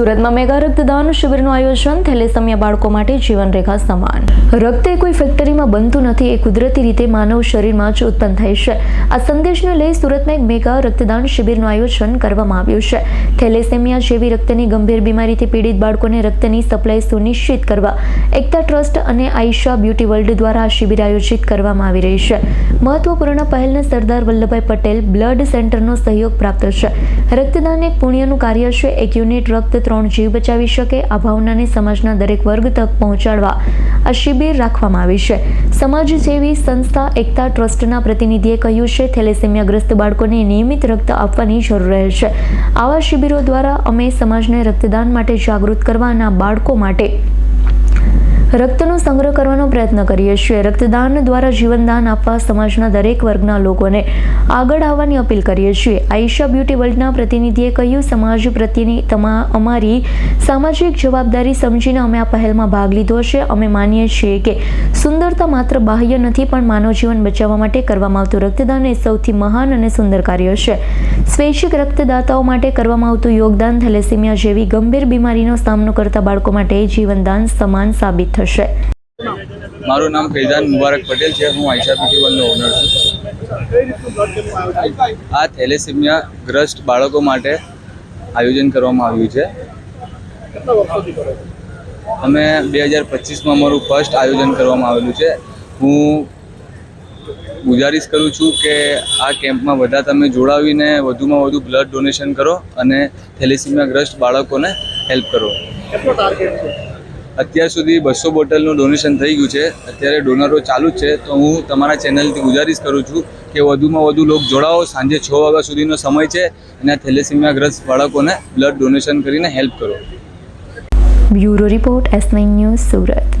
સુરતમાં મેગા રક્તદાન શિબિરનું આયોજન. થેલેસમિયા બાળકો માટે જીવનરેખા સમાન. રક્ત એ કોઈ ફેક્ટરીમાં બનતું નથી, એ કુદરતી રીતે માનવ શરીરમાં જ ઉત્પન્ન થાય છે. આ સંદેશને લઈ સુરતમાં એક મેગા રક્તદાન શિબિરનું આયોજન કરવામાં આવ્યું છે. થેલેસેમિયા જેવી રક્તની ગંભીર બીમારીથી પીડિત બાળકોને રક્તની સપ્લાય સુનિશ્ચિત કરવા, એકતા ટ્રસ્ટ અને આઈશા બ્યુટી વર્લ્ડ દ્વારા આ શિબિર આયોજિત કરવામાં આવી રહી છે. મહત્વપૂર્ણ પહેલને સરદાર વલ્લભભાઈ પટેલ બ્લડ સેન્ટરનો સહયોગ પ્રાપ્ત છે. રક્તદાન એક પુણ્યનું કાર્ય છે, એક યુનિટ રક્ત ત્રણ જીવ બચાવી શકે, આ ભાવનાને સમાજના દરેક વર્ગ તક પહોંચાડવા આ શિબિર રાખવામાં આવી છે. સમાજ જેવી સંસ્થા, એકતા ટ્રસ્ટના પ્રતિનિધિએ કહ્યું છે, થેલેસેમિયાગ્રસ્ત બાળકોને નિયમિત રક્ત આપવાની જરૂર રહે છે. આવા શિબિરો દ્વારા અમે સમાજને રક્તદાન માટે જાગૃત કરવા અને બાળકો માટે રક્તનો સંગ્રહ કરવાનો પ્રયત્ન કરીએ છીએ. રક્તદાન દ્વારા જીવનદાન આપવા સમાજના દરેક વર્ગના લોકોને આગળ આવવાની અપીલ કરીએ છીએ. આઈશા બ્યુટી વર્લ્ડના પ્રતિનિધિએ કહ્યું, સમાજ પ્રત્યેની તમા, અમારી સામાજિક જવાબદારી સમજીને અમે આ પહેલમાં ભાગ લીધો છે. અમે માનીએ છીએ કે સુંદરતા માત્ર બાહ્ય નથી, પણ માનવ જીવન બચાવવા માટે કરવામાં આવતું રક્તદાન એ સૌથી મહાન અને સુંદર કાર્ય છે. સ્વૈચ્છિક રક્તદાતાઓ માટે કરવામાં આવતું યોગદાન થેલેસેમિયા જેવી ગંભીર બીમારીનો સામનો કરતા બાળકો માટે જીવનદાન સમાન સાબિત થશે. મારું નામ ફૈઝાન મુબારક પટેલ છે. હું આઈશા બ્યુટી વર્લ્ડનો ઓનર છું. આ થેલેસેમિયા ગ્રસ્ત બાળકો માટે આયોજન કરવામાં આવ્યું છે. અમે બે હજાર પચીસમાં અમારું ફર્સ્ટ આયોજન કરવામાં આવેલું છે. હું ગુજારિશ કરું છું કે આ કેમ્પમાં બધા તમે જોડાવીને વધુમાં વધુ બ્લડ ડોનેશન કરો અને થેલેસીમિયાગ્રસ્ત બાળકોને હેલ્પ કરો. અત્યાર સુધી બસો બોટલનું ડોનેશન થઈ ગયું છે. અત્યારે ડોનરો ચાલુ જ છે. તો હું તમારા ચેનલથી ગુજારિશ કરું છું કે વધુમાં વધુ લોકો જોડાઓ સાંજે છ વાગ્યા સુધીનો સમય છે અને થેલેસીમિયાગ્રસ્ત બાળકોને બ્લડ ડોનેશન કરીને હેલ્પ કરો. Bureau report S nine news Surat.